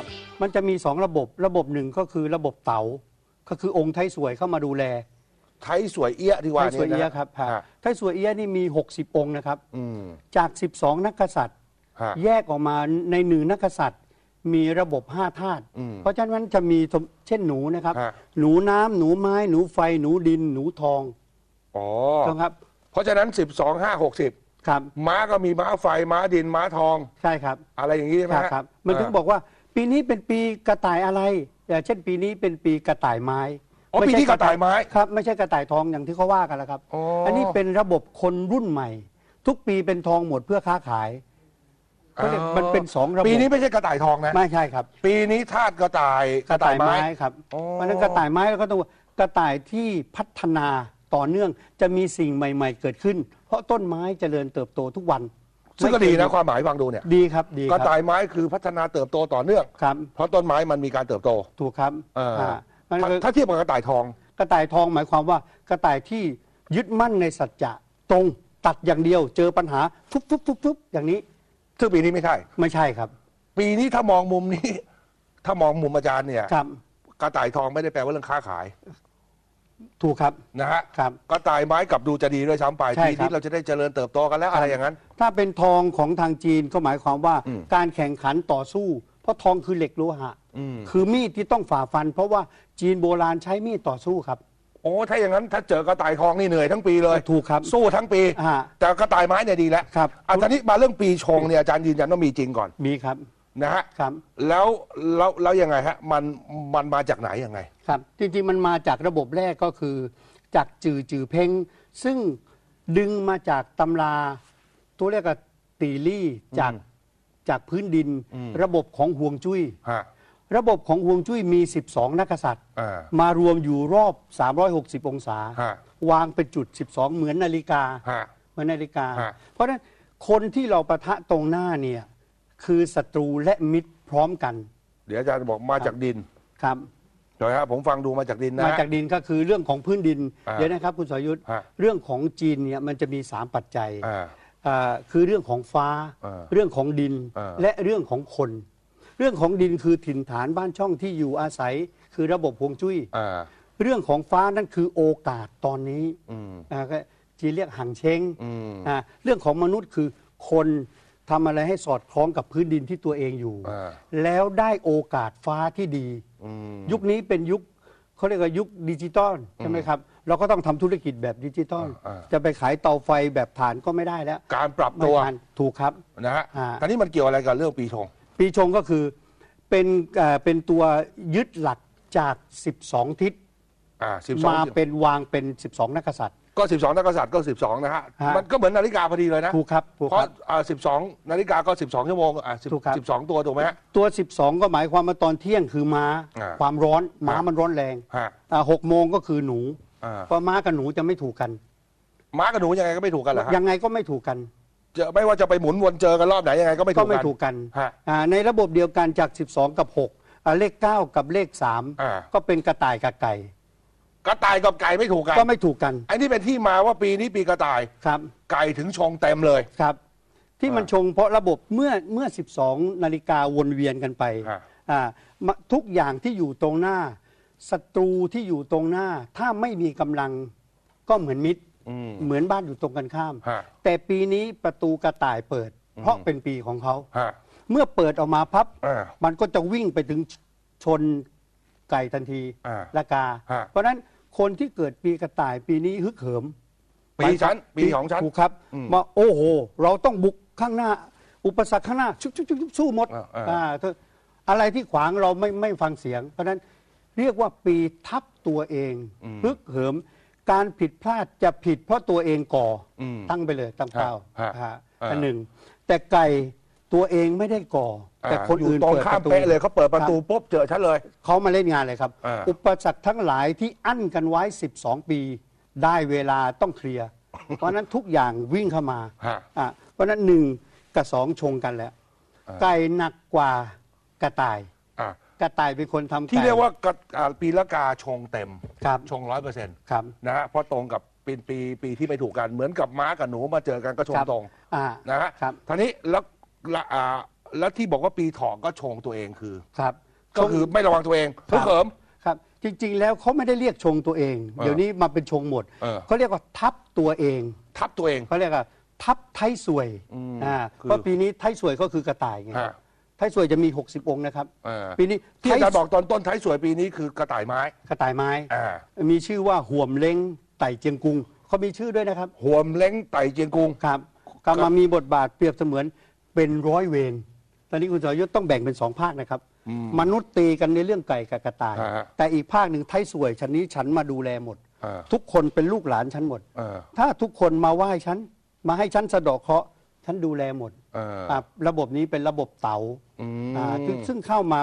ครับ มันจะมีสองระบบระบบหนึ่งก็คือระบบเต๋าก็คือองค์ไทยสวยเข้ามาดูแลไทยสวยเอี้ยะที่ว่าไทยสวยนี่เอียะนะครับฮะฮะไทยสวยเอียะนี่มี 60 องค์นะครับอืมจาก 12 นักกษัตริย์ฮะแยกออกมาในหนึ่งนักกษัตริย์มีระบบห้าธาตุอืมเพราะฉะนั้นจะมีเช่นหนูนะครับฮะหนูน้ำหนูไม้หนูไฟหนูดินหนูทองอ๋อต้องครับ เพราะฉะนั้น 12 5 60 ครับ ม้าก็มีม้าไฟม้าดินม้าทองใช่ครับ อะไรอย่างนี้ใช่ไหมครับฮะครับมันถึงบอกว่า ปีนี้เป็นปีกระต่ายอะไรอย่างเช่นปีนี้เป็นปีกระต่ายไม้อ๋อไม่ปีใช่ที่กระต่ายไม้ครับไม่ใช่กระต่ายทองอย่างที่เขาว่ากันแล้วครับอ๋ออั อันนี้เป็นระบบคนรุ่นใหม่ ทุกปีเป็นทองหมดเพื่อค้าขายเขาเรียกมันเป็นสองระบบปีนี้ไม่ใช่กระต่ายทองนะ ไม่ใช่ครับ ปีนี้ธาตุกระต่ายกระต่ายไม้ครับอ๋อ เพราะฉะนั้นกระต่ายไม้เราก็ต้องกระต่ายที่พัฒนาต่อเนื่องจะมีสิ่งใหม่ ๆ เกิดขึ้น เพราะต้นไม้เจริญเติบโตทุกวัน ซึ่งก็ไม่เคดียนะความหมายฟังดูเนี่ยดีครับดีคกรัระต่ายไม้คือพัฒนาเติบโตต่อเนื่อง ครับเพราะต้นไม้มันมีการเติบโต ถูกครับเอออ่ามันถ้าคือถ้าเทียบกับกระต่ายทองกระต่ายทองหมายความว่ากระต่ายที่ยึดมั่นในสัจจะตรงตัดอย่างเดียวเจอปัญหาฟุบฟุบฟุบฟุบอย่างนี้ซึ่งปีนี้ไม่ใช่ ไม่ใช่ครับปีนี้ถ้ามองมุมนี้ ถ้ามองมุมอาจารย์เนี่ย ครับกระต่ายทองไม่ได้แปลว่าเรื่องค้าขาย ถูกครับ นะฮะครับกระต่ายไม้กลับดูจะดีด้วยซ้ำไปใช่ปีครับ นี้เราจะได้เจริญเติบโตกันแล้วอะไรอย่างนั้น ถ้าเป็นทองของทางจีนก็หมายความว่า อืมการแข่งขันต่อสู้ เพราะทองคือเหล็กโลหะ อืม คือมีดที่ต้องฝ่าฟัน เพราะว่าจีนโบราณใช้มีดต่อสู้ครับ โอ้ถ้าอย่างนั้นถ้าเจอกระต่ายทองนี่เหนื่อยทั้งปีเลยถูกครับสู้ทั้งปี อ่าแต่กระต่ายไม้เนี่ยดีแล้วครับอันนี้มาเรื่องปีชงเนี่ยอาจารย์ยืนยันว่ามีจริงก่อน มีครับ นะฮะครับ แล้วแล้วแล้วยังไงฮะมันมันมาจากไหนยังไง ครับ จริงๆ มันมาจากระบบแรกก็คือ จากจือจือเพ่งซึ่งดึงมาจากตำรา ตัวเรียกว่าตีลี่จากอืมจากพื้นดิน อืม ระบบของห่วงจุ้ย ฮะ ระบบของห่วงจุ้ยมี 12 นักกษัตริย์ อ่ามารวมอยู่รอบ 360 องศา ฮะวางเป็นจุด 12 เหมือนนาฬิกา ฮะเหมือนนาฬิกา ฮะ เพราะฉะนั้นคนที่เราประทะตรงหน้าเนี่ย คือศัตรูและมิตรพร้อมกัน เดี๋ยวอาจารย์บอกมาจากดินครับเดี๋ยวฮะผมฟังดูมาจากดินนะ มาฮะจากดินก็คือเรื่องของพื้นดินอ่าเดี๋ยวนะครับคุณสรยุทธ์ฮะ เรื่องของจีนเนี่ยมันจะมี3ปัจจัย อ่า อ่าคือเรื่องของฟ้าอ่าเรื่องของดินอ่าและเรื่องของคน เรื่องของดินคือถิ่นฐานบ้านช่องที่อยู่อาศัย คือระบบฮวงจุ้ย อ่า เรื่องของฟ้านั่นคือโอกาสตอนนี้อืม อ่าก็จีนเรียกหังเช้งอืม อ่าเรื่องของมนุษย์คือคน ทำอะไรให้สอดคล้องกับพื้นดินที่ตัวเองอยู่ อ่า แล้วได้โอกาสฟ้าที่ดี อืม ยุคนี้เป็นยุคเขาเรียกว่ายุคดิจิตอลใช่ไหมครับ เราก็ต้องทำธุรกิจแบบดิจิตอลอ่าจะไปขายเตาไฟแบบถ่านก็ไม่ได้แล้วการปรับไม่ตัวทานถูกครับ นะฮะอ่าทีนี้มันเกี่ยวอะไรกับเรื่องปีชง ปีชงก็คือเป็นเอ่อเป็นตัวยึดหลักจาก 12 ทิศอ่าสิบสองมาเป็นวางเป็น 12 นักกษัตริย์ ก็สิบสองนักกษัตริย์ก็สิบสองนะฮะ ฮะ มันก็เหมือนนาฬิกาพอดีเลยนะ ถูกครับถูกเพคราะรับ อ่าสิบสองนาฬิกาก็สิบสองชั่วโมงอ่าสิบถูกครับสิบสองตัวถูกไหมฮะ ตัว 12 ก็หมายความว่าตอนเที่ยงคือม้า อ่าความร้อนม้าฮะมันร้อนแรงฮะอ่าหกโมงก็คือหนูอ่า เพราะม้ากับหนูจะไม่ถูกกัน ม้ากับหนูยังไงก็ไม่ถูกกันเหรอฮะยังไงก็ไม่ถูกกัน จะไม่ว่าจะไปหมุนวนเจอกันรอบไหนยังไงก็ไม่ถูก็กไม่กันถูกกันฮะ อ่าในระบบเดียวกันจาก 12 กับ6อ่าเลข 9 กับเลข อ่า3 ก็เป็นกระต่ายกับไก่ กระต่ายกับไก่ไม่ถูกกันก็ไม่ถูกกันไอ้นี่เป็นที่มาว่าปีนี้ปีกระต่ายครับ ไก่ถึงชงเต็มเลยครับ ที่มันอ่าชงเพราะระบบเมื่อเมื่อ 12 นาฬิกาวนเวียนกันไปฮะอ่ามาทุกอย่างที่อยู่ตรงหน้าศัตรูที่อยู่ตรงหน้า ถ้าไม่มีกำลังก็เหมือนมิตรอืมเหมือนบ้านอยู่ตรงกันข้ามฮะแต่ปีนี้ประตูกระต่ายเปิด เพราะเป็นปีของเขาฮะเมื่อเปิดออกมาพับอ่ามันก็จะวิ่งไปถึงชน ไก่ทันทีอ่าละกาฮะ เพราะฉะนั้นคนที่เกิดปีกระต่ายปีนี้ฮึกเหิม ปีฉันปีของฉัน ถูกครับอืมว่าโอ้โห เราต้องบุกข้างหน้า อุปสรรคข้างหน้าชุบชุบชุบชุบสู้หมดอ่าอ่าอ่าเถอะอะไรที่ขวางเราไม่ไม่ฟังเสียง เพราะฉะนั้นเรียกว่าปีทับตัวเองฮึกเหิม การผิดพลาดจะผิดเพราะตัวเองก่ออมตั้งไปเลยตั้งเป้าฮะฮะอ่า อันหนึ่งแต่ไก่ ตัวเองไม่ได้ก่อ แต่คนยู่อื่นตรงเปิดข้าปมระตู เป๊ะเลยเขาเปิดประตูครับปุ๊บเจอฉันเลย เขามาเล่นงานเลยครับ อ่า อุปสรรคทั้งหลายที่อั้นกันไว้ 12 ปี ได้เวลาต้องเคลียร์ เพราะฉะนั้นทุกอย่างวิ่งเข้ามาฮะ อะเพราะฉะนั้นหนึ่งกับสองชงกันแล้วอ่า ไก่หนักกว่ากระต่าย อะกระต่ายเป็นคนทำไก่ที่เรียกว่ากระอ่าปีละกาชงเต็ม ครับชงร้อยเปอร์เซ็นต์ครับนะฮะเพราะตรงกับปีปีปีที่ไม่ถูกกันเหมือนกับม้ากับหนูมาเจอกันก็ชงครับตรงอ่า นะฮะครับ ทีนี้แล้ว ละอ่าแล้วที่บอกว่าปีถอกก็ชงตัวเองคือ ครับก็คือไม่ระวังตัวเองคเพื่รัอบเขิม ครับ จริง ๆ แล้วเขาไม่ได้เรียกชงตัวเองเออเดี๋ยวนี้มาเป็นชงหมดเออ เขาเรียกว่าทับตัวเองทับตัวเอง เขาเรียกว่าทับไทยสวยอืมอ่าคือเพราะปีนี้ไทยสวยก็คือกระต่ายไงครับฮะไทยสวยจะมี 60 องค์นะครับเออ ปีนี้ที่อาจารย์ไทบอกตอนต้นท้ายสวยปีนี้คือกระต่ายไม้ กระต่ายไม้ อ่า มีชื่อว่าห่วมเล้งไต่เจียงกุงเขามีชื่อด้วยนะครับหวมเล้งไต่เจียงกุง ครับก็มามีบทบาทเปรียบเสมือน เป็นร้อยเวรตอนนี้คุณสรยุทธ์ต้องแบ่งเป็นสองภาคนะครับ มนุษย์ตีกันในเรื่องไก่กับกระต่ายฮะแต่อีกภาคหนึ่งไทยสวยฉันนี้ฉันมาดูแลหมดอ่าทุกคนเป็นลูกหลานฉันหมดเออถ้าทุกคนมาไหว้ฉัน มาให้ฉันสะเดาะเคราะห์ฉันดูแลหมดเอออะระบบนี้เป็นระบบเต๋าอืมอ่าซึ่งซึ่งเข้ามา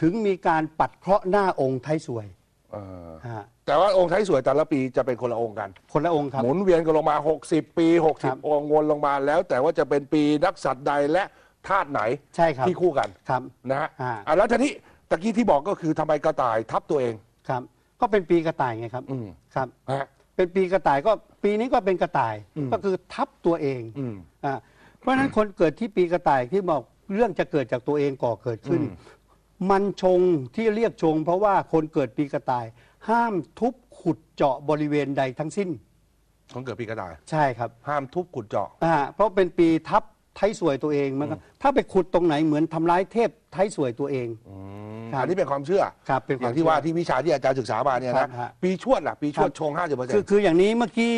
ถึงมีการปัดเคราะห์หน้าองค์ไทยสวยเออฮะ แต่ว่าองค์ท้ายสวยแต่ละปีจะเป็นคนละองค์กัน คนละองค์ครับ หมุนเวียนกันลงมา 60 ปี ครับ 60 องค์วนลงมาแล้ว แต่ว่าจะเป็นปีนักสัตว์ใดและธาตุไหนใช่ครับที่คู่กันครับ นะฮะอ่า อะแล้วทีนี้ตะกี้ที่บอกก็คือทำไมกระต่ายทับตัวเองครับ ก็เป็นปีกระต่ายไงครับอืมครับ นะฮะ เป็นปีกระต่ายก็ปีนี้ก็เป็นกระต่ายอืมก็คือทับตัวเองอืมอ่าเพราะฉะนั้นคนเกิดที่ปีกระต่ายที่บอกเรื่องจะเกิดจากตัวเองก่อเกิดขึ้น อืม มันชงที่เรียกชง เพราะว่าคนเกิดปีกระต่าย ห้ามทุบขุดเจาะบริเวณใดทั้งสิ้นคนเกิดปีกระต่าย ใช่ครับห้ามทุบขุดเจาะ อ่าเพราะเป็นปีทับไทยสวยตัวเองมันก็ถ้าไปขุดตรงไหนเหมือนทำร้ายเทพไทยสวยตัวเองครับ อันนี้เป็นความเชื่อ ครับเป็นความอย่างที่ว่าที่วิชาที่อาจารย์ศึกษามาเนี่ยครันะ บฮะ ปีชวดล่ะ ปีชวดครับชง 50เปอร์เซ็นคือต์คืออย่างนี้เมื่อกี้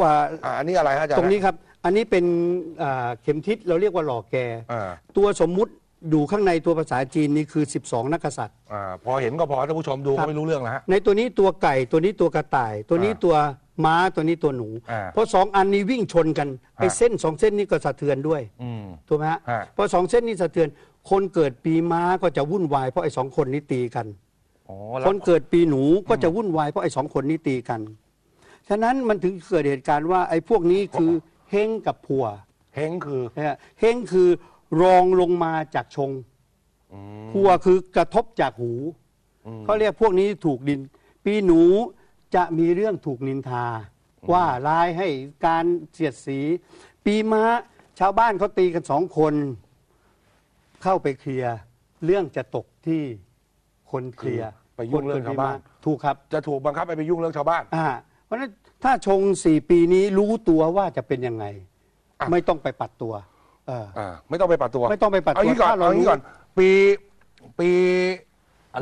ว่าอันนี้อะไรฮะอาจารย์ตรงนี้ครับ อันนี้เป็นอ่าเข็มทิศเราเรียกว่าหล่อแก อ่า ตัวสมมุติ อยู่ข้างในตัวภาษาจีนนี่คือ 12 นักกษัตริย์ อ่าพอเห็นก็พอท่านผู้ชมดูครัก็บไม่รู้เรื่องแล้วฮะ ในตัวนี้ตัวไก่ตัวนี้ตัวกระต่าย ตัวนี้อ่าตัวม้าตัวนี้ตัวหนู อ่าเพราะสองอันนี้วิ่งชนกันไอ้ฮะเส้นสองเส้นนี้ก็สะเทือนด้วยอืมถูกไหมฮะฮะ เพราะสองเส้นนี้สะเทือน คนเกิดปีม้าก็จะวุ่นวายเพราะไอ้สองคนนี้ตีกัน อ๋อคแล้วนเกิดปีหนูก็จะวุ่นวายเพราะไอ้สองคนนี้ตีกัน ฉะนั้นมันถึงเกิดเหตุการณ์ว่าไอ้พวกนี้คือเฮงกับผัวเฮงคือ นะฮะเฮงคือ รองลงมาจากชงอืมผัวคือกระทบจากหูอืมเขาเรียกพวกนี้ถูกดิน ปีหนูจะมีเรื่องถูกนินทา ว่าร้ายให้การเสียดสี ปีม้าชาวบ้านเขาตีกันสองคน เข้าไปเคลียร์เรื่องจะตกที่คนเคลียร์ไปยุ่งเรื่องชาวบ้านถูกครับ จะถูกบังคับให้ไปยุ่งเรื่องชาวบ้านอ่าเพราะฉะนั้นถ้าชงสี่ปีนี้รู้ตัวว่าจะเป็นยังไงอะไม่ต้องไปปัดตัว เออ อ่าไม่ต้องไปปัดตัวไม่ต้องไปปัดตัวเอางี้ก่อนถ้าเราเอางี้รู้ก่อน ปีปี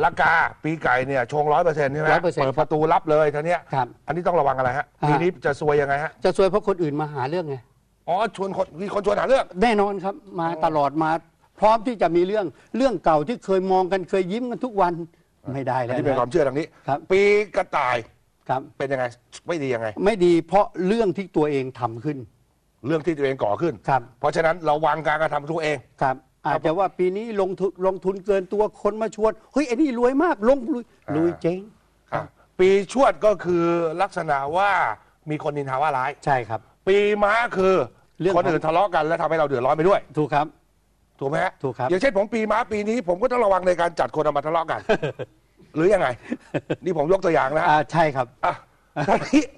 ละกา ปีไก่เนี่ยชงร้อยเปอร์เซ็นต์ใช่ไหม100%เปิดประตูรับเลยท่านี้ยครับอันนี้ต้องระวังอะไรฮะอ่า ปีนี้จะซวยยังไงฮะจะซวยเพราะคนอื่นมาหาเรื่องไง อ๋อชวนคนมีคนชวนหาเรื่อง แน่นอนครับมาตลอดมาพร้อมที่จะมีเรื่องเรื่องเก่าที่เคยมองกันเคยยิ้มกันทุกวันไม่ได้อันแล้วนี้เป็นนะความเชื่อทางนี้ ครับ ปีกระต่ายครับ เป็นยังไง ไม่ดียังไง ไม่ดีเพราะเรื่องที่ตัวเองทำขึ้น เรื่องที่ตัวเองก่อขึ้น ครับ เพราะฉะนั้นระวังการกระทำตัวเอง ครับ อาจจะว่าปีนี้ลงทุนลงทุนเกินตัวคนมาชวนเฮ้ยไอ้นี่รวยมากลงลุยอ่าลุยเจ๊งอะปีชวดก็คือลักษณะว่ามีคนนินทาว่าร้าย ใช่ครับ ปีม้าคือเรื่องคนอื่นทะเลาะกันแล้วทำให้เราเดือดร้อนไปด้วย ถูกครับ ถูกไหมฮะถูกครับ อย่างเช่นผมปีม้าปีนี้ ผมก็ต้องระวังในการจัดคนเอามาทะเลาะกัน หรือยังไง นี่ผมยกตัวอย่างนะอ่าใช่ครับ อะทีนี้เ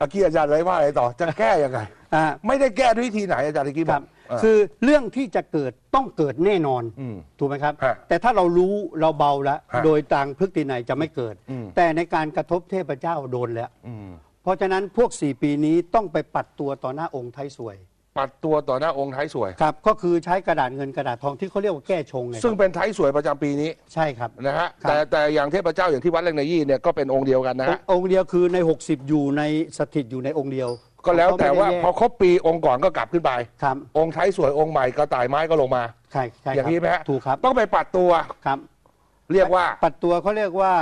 มื่อกี้อาจารย์ไว้ว่าอะไรต่อ จะแก้ยังไง อ่า ไม่ได้แก้ด้วยวิธีไหนอาจารย์ตะกี้บคอรักบเออคือเรื่องที่จะเกิดต้องเกิดแน่นอนอืมถูกไหมครับ ฮะแต่ถ้าเรารู้เราเบาแล้วฮะโดยต่างพฤตินัยจะไม่เกิด อืม แต่ในการกระทบเทพเจ้าโดนแล้ว อืม เพราะฉะนั้นพวกสี่ปีนี้ต้องไปปัดตัวต่อหน้าองค์ไทยสวย ปัดตัวต่อหน้าองค์ไทยสวย ครับก็คือใช้กระดาษเงินกระดาษทองที่เขาเรียกว่าแก้ชงไงซึ่งเป็นไทยสวยประจำปีนี้ใช่ครับ นะฮะครับ แต่แต่อย่างเทพเจ้าอย่างที่วัดเล่งในยี่เนี่ยก็เป็นองค์เดียวกันนะองฮะค์องค์เดียวคือใน 60 อยู่ในสถิตอยู่ในองค์เดียวก็แล้วแต่ว่าเขไม่ได้พอครบปีองค์ก่อนก็กลับขึ้นไป ครับองค์ไทยสวยองค์ใหม่กระต่ายไม้ก็ลงมา ใช่ใช่อย่างนี้ไหมฮะถูกครับต้องไปปัดตัวครับเรียกว่า ปัดตัวเขาเรียกว่า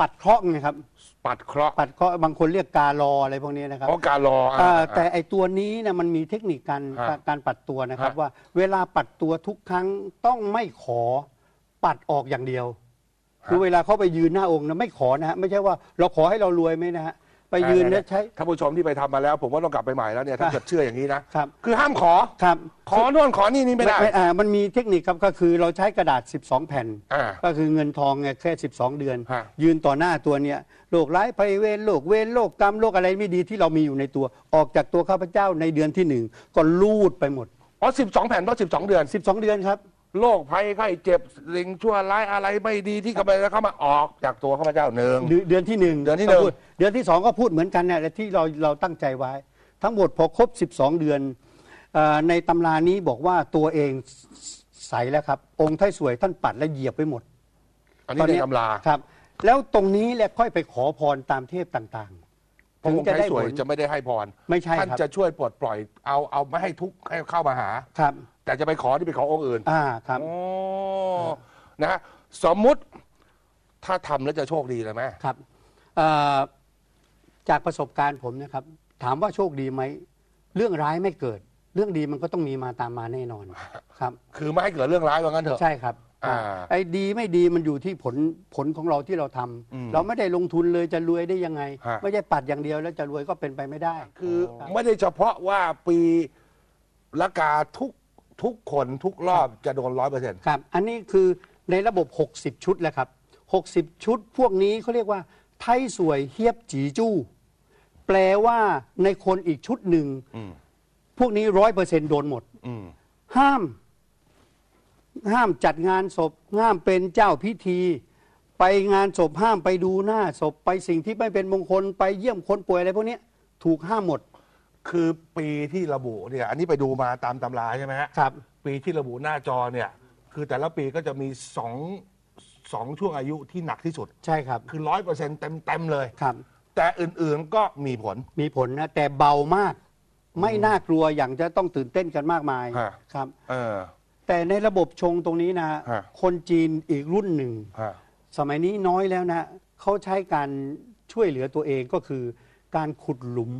ปัดเคราะห์ไงครับ ปัดเคราะห์ปัดเคราะห์บางคนเรียกกาลออะไรพวกนี้นะครับเพราะการรออะอ่า อะแต่ไอตัวนี้นะมันมีเทคนิคการฮะการการปัดตัวนะครับฮะ ว่า เวลาปัดตัวทุกครั้งต้องไม่ขอปัดออกอย่างเดียว คือเวลาเขาไปยืนหน้าองค์นะไม่ขอนะฮะไม่ใช่ว่าเราขอให้เรารวยไหมนะฮะ ไปยืนแล้วใช้ ท่านผู้ชมที่ไปทำมาแล้ว ผมว่าต้องกลับไปใหม่แล้วเนี่ยถ้าเกิดเชื่ออย่างนี้นะครับ คือห้ามขอ ครับขอนู่นขอนี่นี่ไม่ได้ อ่ามันมีเทคนิคครับก็คือเราใช้กระดาษ 12 แผ่น อ่าก็คือเงินทองไงแค่ 12 เดือน ฮะ ยืนต่อหน้าตัวเนี้ยโรคร้ายภัยเวรโรคเวรโรคกรรมโรคอะไรไม่ดีที่เรามีอยู่ในตัว ออกจากตัวข้าพเจ้าในเดือนที่หนึ่งก็ลูดไปหมด อ๋อสิบสองแผ่นเพราะสิบสองเดือน 12 เดือนครับ โรคภัยไข้เจ็บสิ่งชั่วร้ายอะไรไม่ดีที่กำลังจะเข้ามาออกจากตัวข้าพเจ้าหนึ่ง เดือนเดือนที่หนึ่งเดือนที่หนึ่ง ก็พูเดือนที่สองก็พูดเหมือนกันนะแต่ที่เราเราตั้งใจไว้ ทั้งหมดพอครบ 12 เดือนเออในตำรานี้บอกว่าตัวเองใสแล้วครับ องค์ไทยสวยท่านปัดและเหยียบไปหมดอันนี้ในตำราครับ แล้วตรงนี้แหละค่อยไปขอพรตามเทพต่างพระองค์ไทยสวยจะไม่ได้ให้พรๆไม่ใช่ท่านครับจะช่วยปลดปล่อยเอาเอาไม่ให้ทุกข์ให้เข้ามาหา ครับ แต่จะไปขอที่ไปขอองค์อื่นอ่าครับ โอ้นะฮะสมมุติถ้าทำแล้วจะโชคดีเลยไหมครับเอ่อจากประสบการณ์ผมนะครับ ถามว่าโชคดีไหม เรื่องร้ายไม่เกิด เรื่องดีมันก็ต้องมีมาตามมาแน่นอนครับ คือไม่ให้เกิดเรื่องร้ายว่างั้นเถอะ ใช่ครับอ่าไอ้ดีไม่ดีมันอยู่ที่ผลผลของเราที่เราทำอืมเราไม่ได้ลงทุนเลยจะรวยได้ยังไง ฮะ ไม่ใช่ปัดอย่างเดียวแล้วจะรวยก็เป็นไปไม่ได้ คือไม่ได้เฉพาะว่าปีละกาทุก ทุกคนทุกรอบจะโดนร้อยเปอร์เซ็นต์ครับ อันนี้คือในระบบ 60 ชุดแล้วครับ 60 ชุดพวกนี้เขาเรียกว่า ไทยสวยเฮียบจีจู้ แปลว่าในคนอีกชุดหนึ่งอืมพวกนี้ร้อยเปอร์เซ็นโดนหมดอืมห้าม ห้ามจัดงานศพ ห้ามเป็นเจ้าพิธี ไปงานศพห้ามไปดูหน้าศพ ไปสิ่งที่ไม่เป็นมงคล ไปเยี่ยมคนป่วยอะไรพวกเนี้ยถูกห้ามหมด คือปีที่ระบุเนี่ย อันนี้ไปดูมาตามตำราใช่ไหมฮะครับ ปีที่ระบุหน้าจอเนี่ย คือแต่ละปีก็จะมีสองสองช่วงอายุที่หนักที่สุด ใช่ครับคือร้อยเปอร์เซ็นต์เต็มเต็มๆเลย ครับ แต่อื่นๆก็มีผล มีผลนะแต่เบามาก ไม่น่ากลัวอย่างจะต้องตื่นเต้นกันมากมายฮะ ครับ เออ แต่ในระบบชงตรงนี้นะฮะ คนจีนอีกรุ่นหนึ่ง ฮะ สมัยนี้น้อยแล้วนะเขาใช้การช่วยเหลือตัวเองก็คือ การขุดหลุม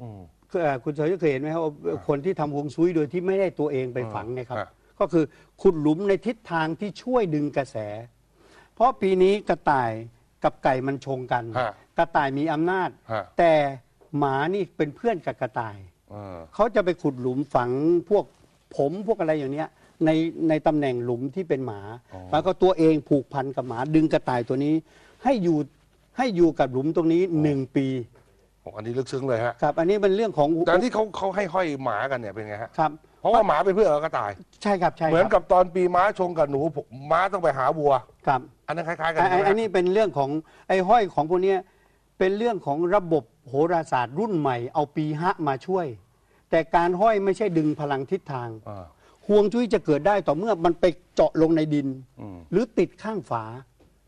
อืมคือ เอ่อคุณเฉยเคยเห็นไหมครับว่าคนที่ทำฮวงซุยโดยที่ไม่ได้ตัวเองไปฝังเนะครับฮะก็คือขุดหลุมในทิศทางที่ช่วยดึงกระแส เพราะปีนี้กระต่ายกับไก่มันชงกัน ฮะกระต่ายมีอำนาจ ฮะ แต่หมานี่เป็นเพื่อนกับกระต่ายเออเขาจะไปขุดหลุมฝังพวกผมพวกอะไรอย่างเนี้ยในในตำแหน่งหลุมที่เป็นหมาอ๋อ แล้วก็ตัวเองผูกพันกับหมาดึงกระต่ายตัวนี้ ให้อยู่ให้อยู่กับหลุมตรงนี้หนึ่งปีโอ้อันนี้ลึกซึ้งเลยฮะครับ อันนี้เป็นเรื่องของแต่ที่เขาเขาให้ห้อยหมากันเนี่ยเป็นไงฮะครับเพราะว่าหมาเป็นเพื่อนกับกระต่าย ใช่ครับใช่เหมือนครับกับตอนปีม้าชงกับหนูผมม้าต้องไปหาวัวครับ อันนั้นคล้ายๆกันไอ้ใช่ไหมไอ้นี่เป็นเรื่องของไอ้ห้อยของพวกเนี้ยเป็นเรื่องของระบบโหราศาสตร์รุ่นใหม่ เอาปีฮะมาช่วย แต่การห้อยไม่ใช่ดึงพลังทิศทางอ่าห่วงจุ้ยจะเกิดได้ต่อเมื่อมันไปเจาะลงในดินอืมหรือติดข้างฝา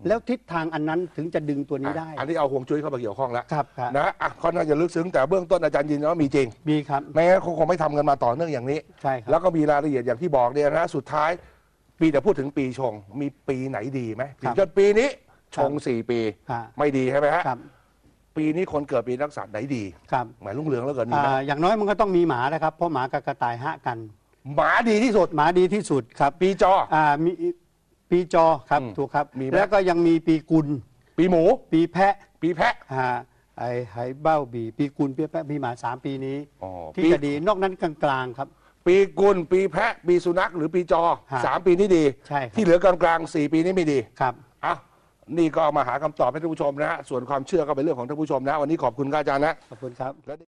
แล้วทิศทางอันนั้นถึงจะดึงตัวนี้ได้ อันนี้เอาห่วงจุ้ยเข้ามาเกี่ยวข้องแล้วครับครับนะอะค่อนข้างจะลึกซึ้งแต่เบื้องต้นอาจารย์ยืนยันว่ามีจริงมีครับไม่งั้นคงคงไม่ทำกันมาต่อเนื่องอย่างนี้ ใช่ครับ แล้วก็มีรายละเอียดอย่างที่บอกเนี่ยนะสุดท้าย ปีแต่พูดถึงปีชง มีปีไหนดีไหมถึงจนปีนี้ชงสี่ปีครับไม่ดีใช่ไหมฮะครับปีนี้คนเกิดปีนักษัตริย์ไหนดีครับหมายรุ่งเรืองแล้วเกินมีอ่าไหมอย่างน้อยมันก็ต้องมีหมานะครับเพราะหมากับกระต่ายฮะกัน หมาดีที่สุดหมาดีที่สุดครับ ปีจออ่ามี ปีจอครับอืมถูกครับ มีไหม แล้วก็ยังมีปีกุล ปีหมู ปีแพะปีแพะ อ่าไอ้ไหเบ้าบีปีกุลปีแพะมีหมาสามปีนี้อ๋อที่ปี จะดีนอกนั้นกลางๆครับ ปีกุล ปีแพะ ปีสุนัขหรือปีจอฮะสามปีนี้ดี ใช่ครับ ที่เหลือกลางๆสี่ปีนี้ไม่ดี ครับ อะนี่ก็เอามาหาคำตอบให้ท่านผู้ชมนะฮะ ส่วนความเชื่อก็เป็นเรื่องของท่านผู้ชมนะ วันนี้ขอบคุณครับอาจารย์นะขอบคุณครับ